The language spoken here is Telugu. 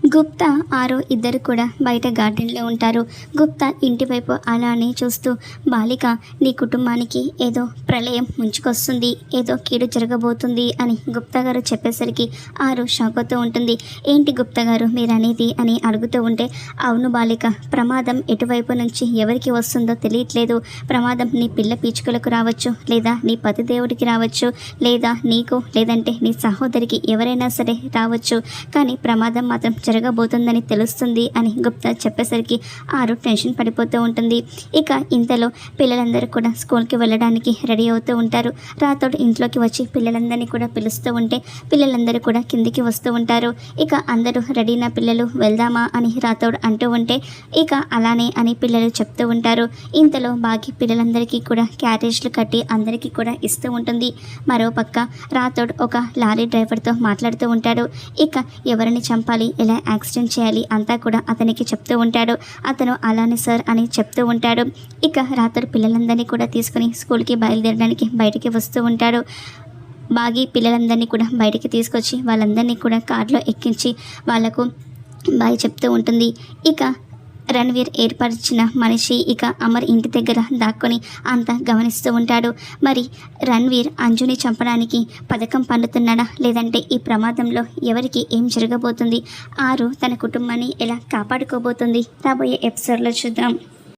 గుప్తా ఆరో ఇద్దరు కూడా బయట గార్డెన్లో ఉంటారు. గుప్తా ఇంటివైపు అలానే చూస్తూ బాలిక నీ కుటుంబానికి ఏదో ప్రళయం ముంచుకొస్తుంది ఏదో కీడు జరగబోతుంది అని గుప్తా గారు చెప్పేసరికి ఆరు షాక్ అవుతూ ఉంటుంది. ఏంటి గుప్తా గారు మీరనేది అని అడుగుతూ ఉంటే అవును బాలిక ప్రమాదం ఎటువైపు నుంచి ఎవరికి వస్తుందో తెలియట్లేదు. ప్రమాదం నీ పిల్ల పీచుకలకు రావచ్చు లేదా నీ పతిదేవుడికి రావచ్చు లేదా నీకు లేదంటే నీ సహోదరికి ఎవరైనా సరే రావచ్చు. కానీ ప్రమాదం మాత్రం జరగబోతుందని తెలుస్తుంది అని గుప్తా చెప్పేసరికి ఆరు టెన్షన్ పడిపోతూ ఉంటుంది. ఇక ఇంతలో పిల్లలందరూ కూడా స్కూల్కి వెళ్ళడానికి రెడీ అవుతూ ఉంటారు. రాతోడు ఇంట్లోకి వచ్చి పిల్లలందరినీ కూడా పిలుస్తూ ఉంటే పిల్లలందరూ కూడా కిందికి వస్తూ ఉంటారు. ఇక అందరూ రెడీనా పిల్లలు? వెళ్దామా అని రాతోడు అంటూ ఉంటే ఇక అలానే అని పిల్లలు చెప్తూ ఉంటారు. ఇంతలో బాగి పిల్లలందరికీ కూడా క్యారేజ్లు కట్టి అందరికీ కూడా ఇస్తూ ఉంటుంది. మరో పక్క రాతోడు ఒక లారీ డ్రైవర్తో మాట్లాడుతూ ఉంటాడు. ఇక ఎవరిని చంపాలి? ఎలా యాక్సిడెంట్ చేయాలి అంతా కూడా అతనికి చెప్తూ ఉంటాడు. అతను అలానే సార్ అని చెప్తూ ఉంటాడు. ఇక రాత్రి పిల్లలందరినీ కూడా తీసుకుని స్కూల్కి బయలుదేరడానికి బయటికి వస్తూ ఉంటాడు. బాగి పిల్లలందరినీ కూడా బయటికి తీసుకొచ్చి వాళ్ళందరినీ కూడా కార్లో ఎక్కించి వాళ్ళకు బాయ్ చెప్తూ ఉంటుంది. ఇక రణ్వీర్ ఏర్పరిచిన మనిషి ఇక అమర్ ఇంటి దగ్గర దాక్కుని అంతా గమనిస్తూ ఉంటాడు. మరి రణ్వీర్ అంజుని చంపడానికి పథకం పండుతున్నాడా? లేదంటే ఈ ప్రమాదంలో ఎవరికి ఏం జరగబోతుంది? ఆరు తన కుటుంబాన్ని ఎలా కాపాడుకోబోతుంది? రాబోయే ఎపిసోడ్లో చూద్దాం.